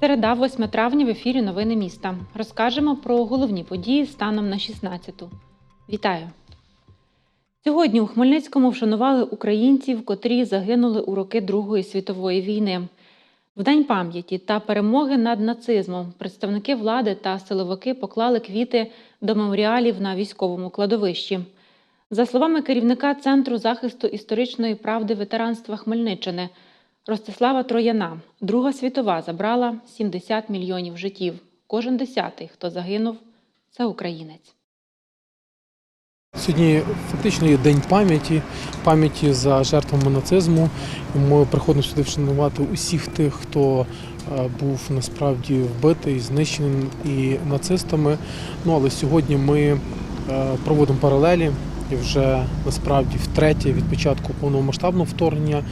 Середа, 8 травня в ефірі Новини міста. Розкажемо про головні події станом на 16-ту. Вітаю! Сьогодні у Хмельницькому вшанували українців, котрі загинули у роки Другої світової війни. В День пам'яті та перемоги над нацизмом представники влади та силовики поклали квіти до меморіалів на військовому кладовищі. За словами керівника Центру захисту історичної правди ветеранства Хмельниччини Ростислава Трояна, Друга світова забрала 70 мільйонів життів. Кожен десятий, хто загинув, це українець. Сьогодні фактично є день пам'яті, пам'яті за жертвами нацизму. Ми приходимо сюди вшанувати усіх тих, хто е, був насправді вбитий, знищений і нацистами. Ну але сьогодні ми е, проводимо паралелі і вже насправді втретє від початку повномасштабного вторгнення.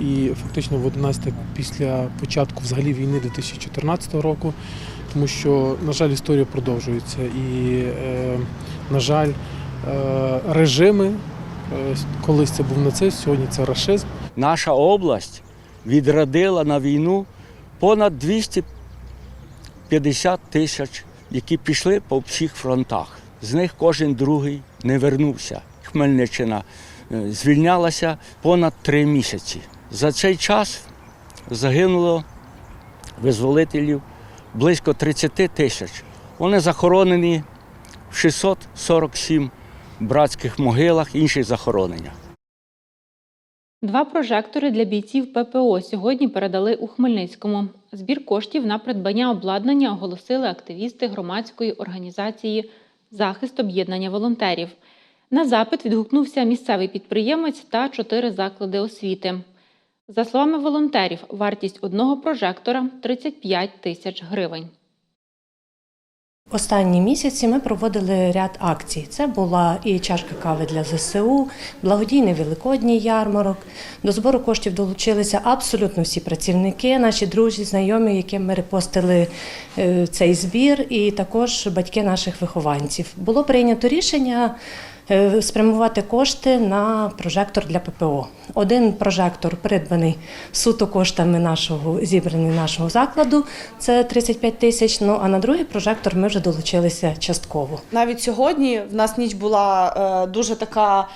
І фактично в 11 після початку взагалі війни 2014 року, тому що, на жаль, історія продовжується. І, е, на жаль, режими, е, колись це був нацизм, сьогодні це рашизм. Наша область відродила на війну понад 250 тисяч, які пішли по всіх фронтах. З них кожен другий не вернувся. Хмельниччина е, звільнялася понад три місяці. За цей час загинуло визволителів близько 30 тисяч. Вони захоронені в 647 братських могилах, інші захоронення. Два прожектори для бійців ППО сьогодні передали у Хмельницькому. Збір коштів на придбання обладнання оголосили активісти громадської організації Захист об'єднання волонтерів. На запит відгукнувся місцевий підприємець та чотири заклади освіти. За словами волонтерів, вартість одного прожектора 35 тисяч гривень. Останні місяці ми проводили ряд акцій. Це була і чашка кави для ЗСУ, благодійний великодній ярмарок. До збору коштів долучилися абсолютно всі працівники, наші друзі, знайомі, яким ми репостили е, цей збір, і також батьки наших вихованців. Було прийнято рішення. Е, Спрямувати кошти на прожектор для ППО. Один прожектор придбаний суто коштами нашого зібраний нашого закладу. Це 35 тисяч. Ну а на другий прожектор ми вже долучилися частково. Навіть сьогодні в нас ніч була е, дуже така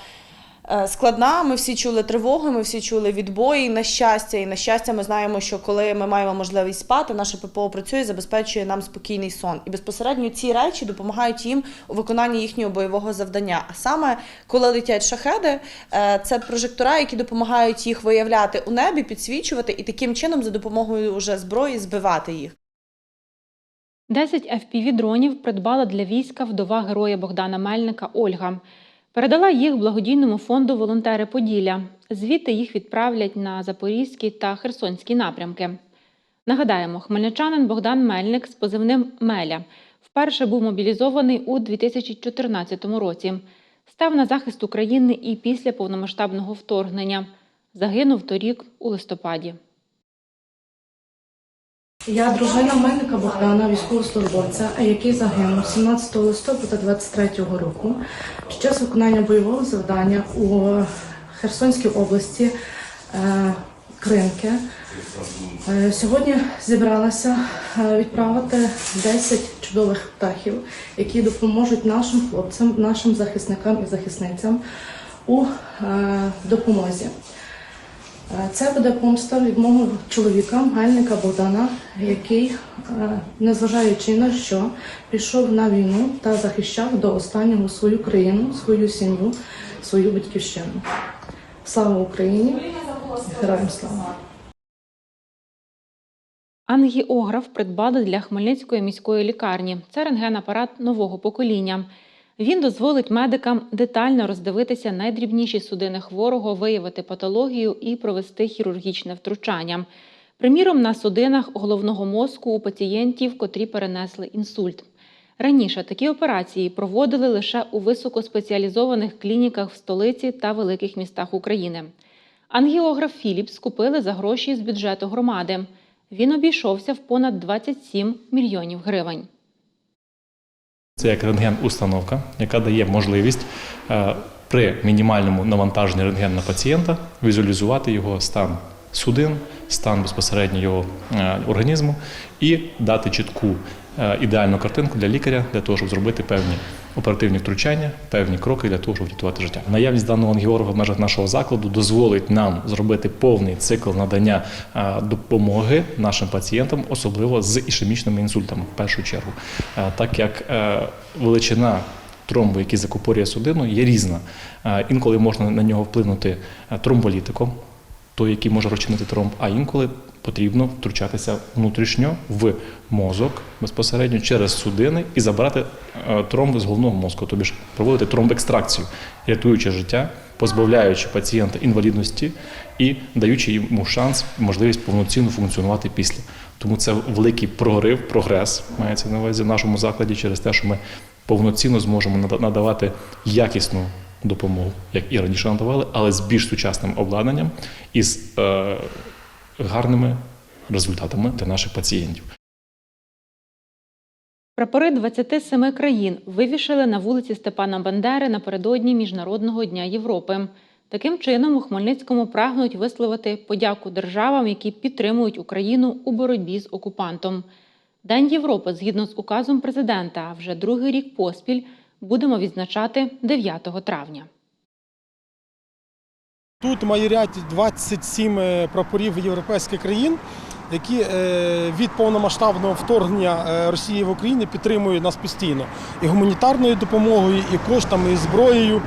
складна. Ми всі чули тривоги, ми всі чули відбої. На щастя, і на щастя, ми знаємо, що коли ми маємо можливість спати, наше ППО працює, забезпечує нам спокійний сон. І безпосередньо ці речі допомагають їм у виконанні їхнього бойового завдання. А саме коли летять шахеди, е, це прожектора, які допомагають їх виявляти у небі, підсвічувати і таким чином за допомогою уже зброї збивати їх. 10 FPV-дронів придбала для війська вдова героя Богдана Мельника Ольга. Передала їх благодійному фонду Волонтери Поділля. Звідти їх відправлять на Запорізький та Херсонський напрямки. Нагадаємо, хмельничанин Богдан Мельник з позивним Меля вперше був мобілізований у 2014 році. Став на захист України і після повномасштабного вторгнення. Загинув торік у листопаді. Я дружина Мельника Богдана, військовослужбовця, який загинув 17 листопада 23 року під час виконання бойового завдання у Херсонській області е, Кринки. Е, Сьогодні зібралася е, відправити 10 чудових птахів, які допоможуть нашим хлопцям, нашим захисникам і захисницям у допомозі. Е, Це буде помста від мого чоловіка, Мельника Богдана, який, е, незважаючи на що, пішов на війну та захищав до останнього свою країну, свою сім'ю, свою батьківщину. Слава Україні! Героям слава! Ангіограф придбали для Хмельницької міської лікарні. Це рентген-апарат нового покоління. Він дозволить медикам детально роздивитися найдрібніші судини хворого, виявити патологію і провести хірургічне втручання. Приміром, на судинах головного мозку у пацієнтів, котрі перенесли інсульт. Раніше такі операції проводили лише у високоспеціалізованих клініках в столиці та великих містах України. Ангіограф Філіпс купили за гроші з бюджету громади. Він обійшовся в понад 27 мільйонів гривень. Це як рентген-установка, яка дає можливість е, при мінімальному навантаженні рентген на пацієнта візуалізувати його стан судин, стан безпосередньо його е, організму і дати чітку ідеальну картинку для лікаря для того, щоб зробити певні оперативні втручання, певні кроки для того, щоб врятувати життя. Наявність даного ангіографа в межах нашого закладу дозволить нам зробити повний цикл надання е, допомоги нашим пацієнтам, особливо з ішемічними інсультами, в першу чергу, Е, так як е, величина тромбу, який закупорює судину, є різна. Е, Інколи можна на нього вплинути е, тромболітиком, той, який може розчинити тромб, а інколи потрібно втручатися внутрішньо в мозок безпосередньо через судини і забрати е, тромб з головного мозку, тобі ж проводити тромбекстракцію, рятуючи життя, позбавляючи пацієнта інвалідності і даючи йому шанс, можливість повноцінно функціонувати після. Тому це великий прорив, прогрес мається на увазі в нашому закладі через те, що ми повноцінно зможемо нада- надавати якісну допомогу, як і раніше надавали, але з більш сучасним обладнанням і з е, гарними результатами для наших пацієнтів. Прапори 27 країн вивішали на вулиці Степана Бандери напередодні Міжнародного дня Європи. Таким чином, у Хмельницькому прагнуть висловити подяку державам, які підтримують Україну у боротьбі з окупантом. День Європи, згідно з указом президента, вже другий рік поспіль будемо відзначати 9 травня. Тут майорять 27 е, прапорів європейських країн, які е, від повномасштабного вторгнення е, Росії в Україну підтримують нас постійно і гуманітарною допомогою, і коштами, і зброєю,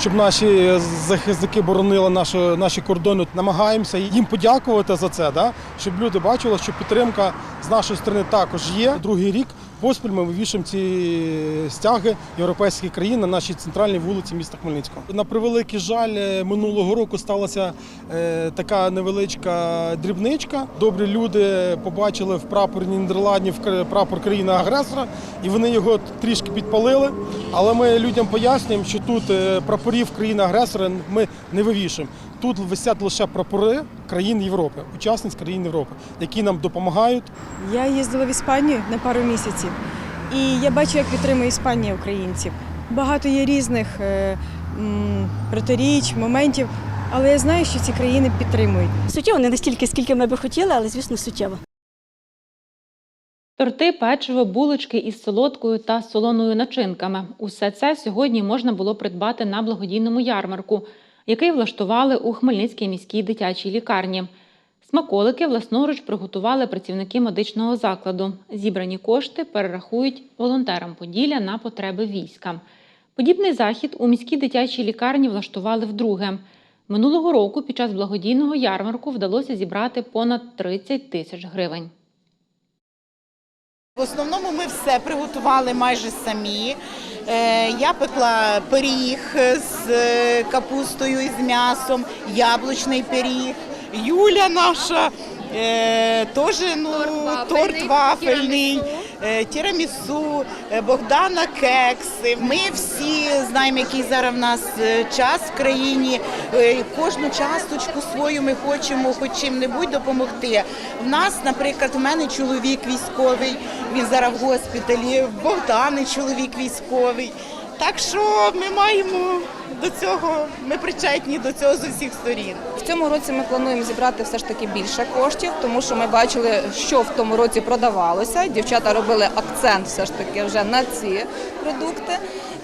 щоб наші захисники боронили наші, наші кордони. Намагаємося їм подякувати за це, да? щоб люди бачили, що підтримка з нашої сторони також є. Другий рік поспіль ми вивішуємо ці стяги європейських країн на нашій центральній вулиці міста Хмельницького. На превеликий жаль, е, минулого року сталася е, така невеличка дрібничка. Добрі люди побачили в прапорі Нідерландів прапор країни-агресора, і вони його трішки підпалили. Але ми людям пояснюємо, що тут е, прапорів країни-агресора ми не вивішуємо. Тут висять лише прапори країн Європи, учасниць країн Європи, які нам допомагають. Я їздила в Іспанію на пару місяців, і я бачу, як підтримує Іспанія українців. Багато є різних е, протиріч, моментів, але я знаю, що ці країни підтримують. Суттєво не настільки, скільки ми би хотіли, але звісно суттєво. Торти, печиво, булочки із солодкою та солоною начинками. Усе це сьогодні можна було придбати на благодійному ярмарку, який влаштували у Хмельницькій міській дитячій лікарні. Смаколики власноруч приготували працівники медичного закладу. Зібрані кошти перерахують волонтерам Поділля на потреби війська. Подібний захід у міській дитячій лікарні влаштували вдруге. Минулого року під час благодійного ярмарку вдалося зібрати понад 30 тисяч гривень. В основному ми все приготували майже самі. Е, Я пекла пиріг з е, капустою і з м'ясом, яблучний пиріг. Юля наша е, теж ну, торт вафельний, тірамісу, е, Богдана кекси. Ми всі знаємо, який зараз в нас е, час в країні. Е, Кожну часточку свою ми хочемо хоч чим-небудь допомогти. В нас, наприклад, у мене чоловік військовий, він зараз в госпіталі, в Богдани чоловік військовий. Так що ми маємо до цього, ми причетні до цього з усіх сторін. В цьому році ми плануємо зібрати все ж таки більше коштів, тому що ми бачили, що в тому році продавалося. Дівчата робили акцент все ж таки вже на ці продукти.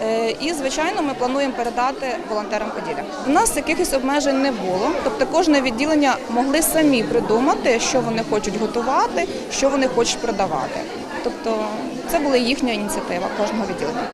Е, І, звичайно, ми плануємо передати волонтерам Поділля. У нас якихось обмежень не було, тобто кожне відділення могли самі придумати, що вони хочуть готувати, що вони хочуть продавати. Тобто це була їхня ініціатива кожного відділення.